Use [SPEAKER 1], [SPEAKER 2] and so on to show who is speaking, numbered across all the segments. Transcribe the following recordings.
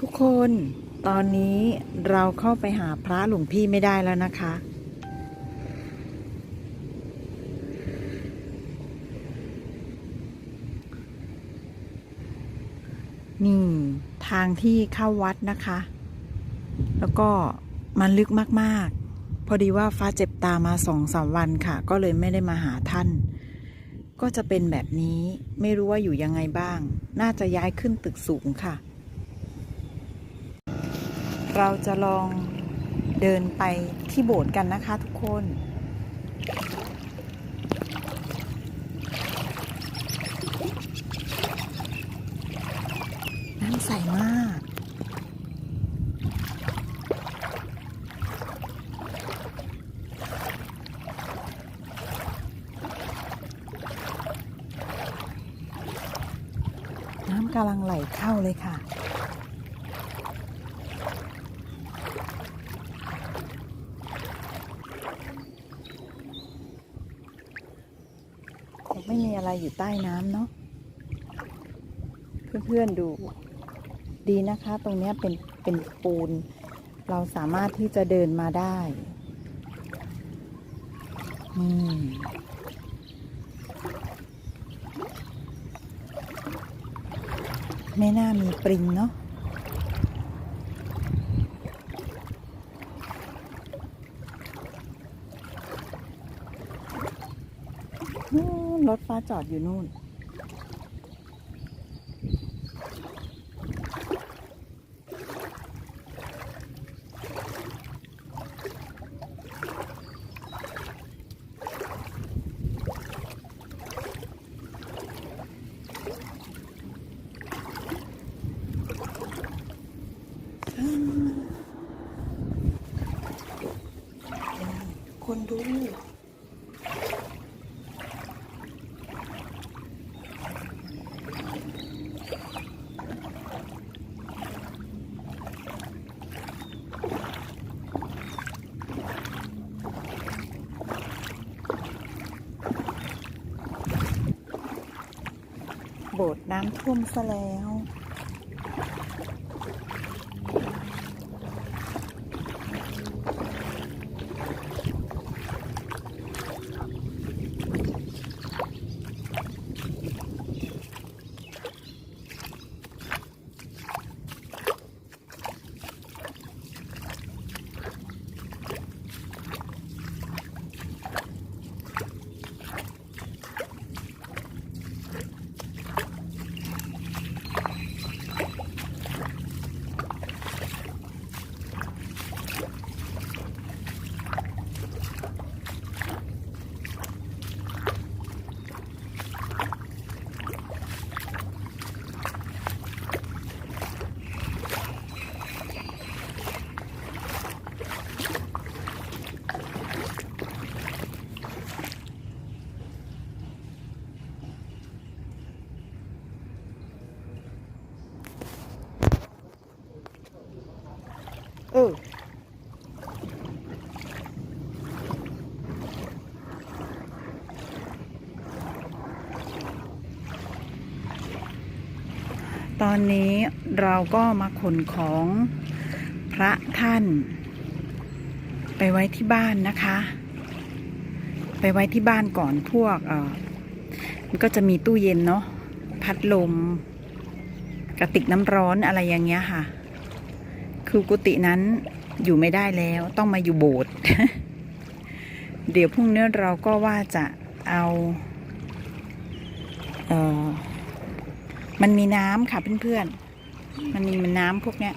[SPEAKER 1] ทุกคนตอนนี้เราเข้าไปหาพระหลวงพี่ไม่ได้แล้วนะคะ นี่ทางที่เข้าวัดนะคะ แล้วก็มันลึกมาก ๆ พอดีว่าฟ้าเจ็บตามาสองสามวันค่ะ ก็เลยไม่ได้มาหาท่าน ก็จะเป็นแบบนี้ไม่รู้ว่าอยู่ยังไงบ้าง น่าจะย้ายขึ้นตึกสูงค่ะ เราจะลองเดินไปที่โบสถ์กันนะคะทุกคน น้ำใสมากน้ำกำลังไหลเข้าเลยค่ะ คงไมีอะไรอยู่ใต้น้ำเนาะเพื่อนๆดูดีนะคะ ตรงนี้เป็นเป็นปูน เราสามารถที่จะเดินมาได้อืมไม่น่ามีปริงเนาะนู่นรถ ฟ้าจอดอยู่นู่น คนดู โบสถ์น้ำท่วมซะแล้ว ตอนนี้เราก็มาขนของพระท่าน ไปไว้ที่บ้านนะคะ ไปไว้ที่บ้านก่อนพวกเออมันก็จะมีตู้เย็นเนาะพัดลมกระติกน้ำร้อนอะไรอย่างเงี้ยค่ะ คือกุฏินั้นอยู่ไม่ได้แล้วต้องมาอยู่โบสถ์เดี๋ยวพรุ่งนี้เราก็ว่าจะเอาเออ มันมีน้ำค่ะเพื่อนๆ มันมีมันน้ำพวกเนี้ย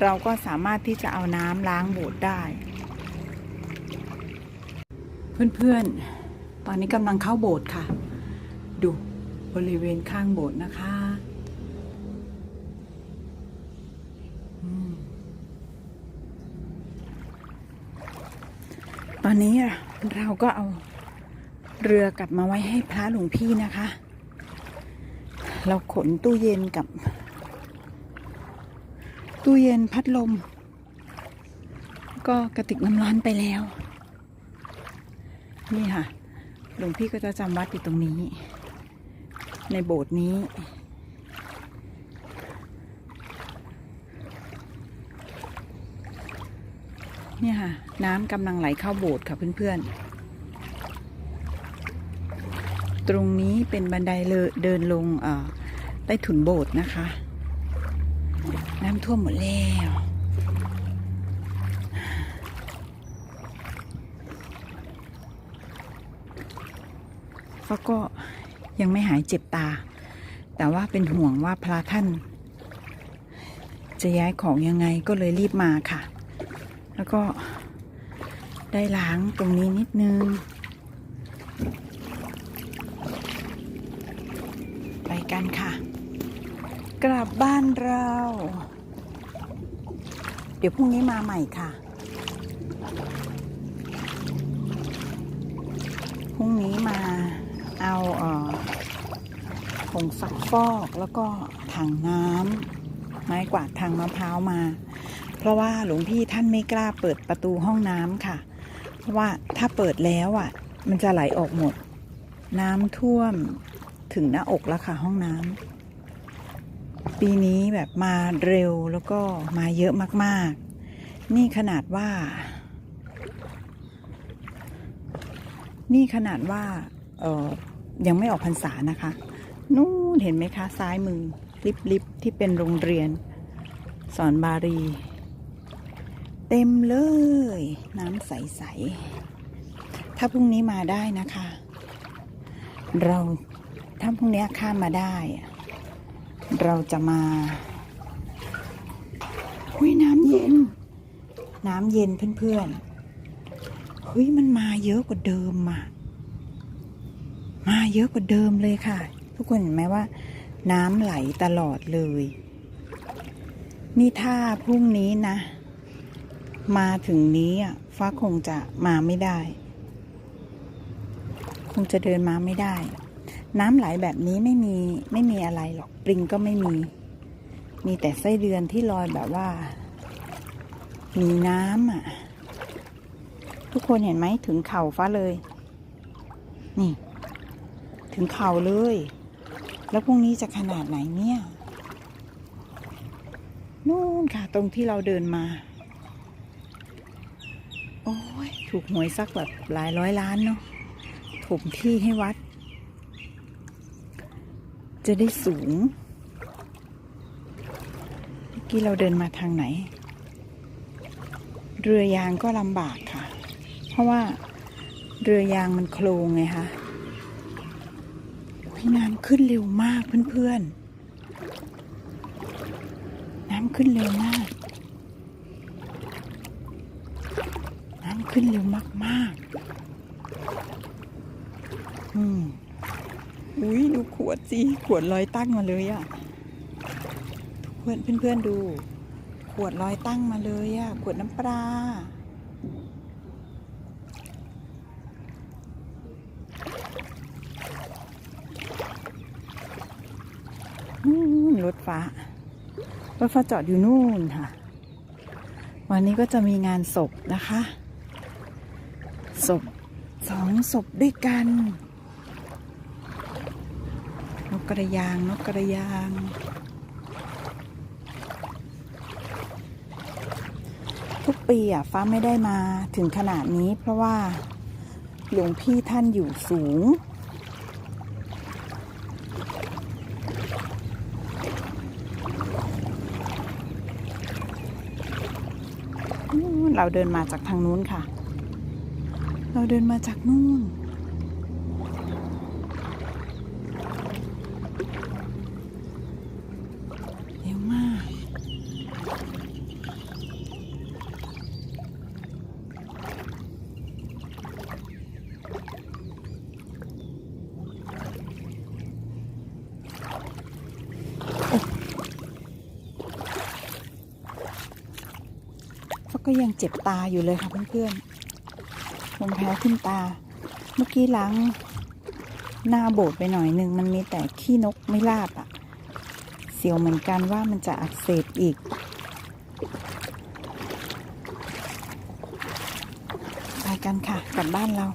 [SPEAKER 1] เราก็สามารถที่จะเอาน้ำล้างโบสถ์ได้ เพื่อนๆ ตอนนี้กำลังเข้าโบสถ์ค่ะ ดูบริเวณข้างโบสถ์นะคะตอนนี้เราก็เอาเรือกลับมาไว้ให้พระหลวงพี่นะคะ เราขนตู้เย็นกับ ตู้เย็นพัดลม ก็กระติกน้ำร้อนไปแล้ว นี่ค่ะ หลวงพี่ก็จะจำวัดอยู่ตรงนี้ ในโบสถ์นี้นี่ค่ะ น้ำกำลังไหลเข้าโบสถ์ค่ะเพื่อนๆ ตรงนี้เป็นบันไดเลเดินลงใต้ถุนโบสถ์นะคะ น้ำท่วมหมดแล้วฟ้าก็ยังไม่หายเจ็บตา แต่ว่าเป็นห่วงว่าพระท่าน จะย้ายของยังไงก็เลยรีบมาค่ะ แล้วก็ได้ล้างตรงนี้นิดนึง ไป กันค่ะ กลับบ้านเรา เดี๋ยวพรุ่งนี้มาใหม่ค่ะ พรุ่งนี้มาเอาเอ่อผงซักฟอกแล้วก็ถังน้ำไม้กวาดทางมะพร้าวมา เพราะว่าหลวงพี่ท่านไม่กล้าเปิดประตูห้องน้ำค่ะ เพราะว่าถ้าเปิดแล้วอะ มันจะไหลออกหมด น้ำท่วม ถึงหน้าอกแล้วค่ะห้องน้ำปีนี้แบบมาเร็วแล้วก็มาเยอะมากๆ นี่ขนาดว่า นี่ขนาดว่าเออยังไม่ออกพรรษานะคะ นู่นเห็นไหมคะซ้ายมือลิบลิบที่เป็นโรงเรียน สอนบาลีเต็มเลย น้ำใส ๆ ถ้าพรุ่งนี้มาได้นะคะ เรา ถ้าพรุ่งนี้ข้ามมาได้ เราจะมาหุยน้ำเย็น น้ำเย็นเพื่อนๆเฮ้ยมันมาเยอะกว่าเดิมอะมาเยอะกว่าเดิมเลยค่ะ ทุกคนเห็นไหมว่า น้ำไหลตลอดเลย นี่ถ้าพรุ่งนี้นะ มาถึงนี้อะฟ้าคงจะมาไม่ได้ คงจะเดินมาไม่ได้ น้ำไหลแบบนี้ไม่มีไม่มีอะไรหรอกปริงก็ไม่มี มีแต่ไส้เดือนที่ลอยแบบว่า มีน้ำอะ ทุกคนเห็นไหมถึงเข่าฟ้าเลย นี่ ถึงเข่าเลย แล้วพรุ่งนี้จะขนาดไหนเนี่ยนู่นค่ะ ตรงที่เราเดินมา โอ้ยถูกหวยสักแบบหลายร้อยล้านเนาะถมที่ให้วัด จะได้สูง เมื่อกี้เราเดินมาทางไหน เรือยางก็ลำบากค่ะ เพราะว่าเรือยางมันโคลงไงคะน้ำขึ้นเร็วมากเพื่อนๆ น้ำขึ้นเร็วมาก น้ำขึ้นเร็วมากๆ อืม อุ้ยดูขวดสิขวดลอยตั้งมาเลยอะเพื่อนเพื่อนๆดู ขวดลอยตั้งมาเลยอะขวดน้ำปลานู่นรถฟ้ารถฟ้าจอดอยู่นู่นค่ะ วันนี้ก็จะมีงานศพนะคะ ศพสองศพด้วยกัน นกกระยาง นกกระยาง ทุกปีอะฟ้าไม่ได้มาถึงขนาดนี้ เพราะว่าหลวงพี่ท่านอยู่สูง เราเดินมาจากทางนู้นค่ะ เราเดินมาจากนู่น เร็วมาก เจ็บตาอยู่เลยค่ะเพื่อนๆลมแพ้ขึ้นตา เมื่อกี้ล้างหน้าโบดไปหน่อยหนึ่งมันมีแต่ขี้นกไม่ลาบอะ่ะ เสียวเหมือนกันว่ามันจะอักเสบอีก ไปกันค่ะ กลับบ้านเรา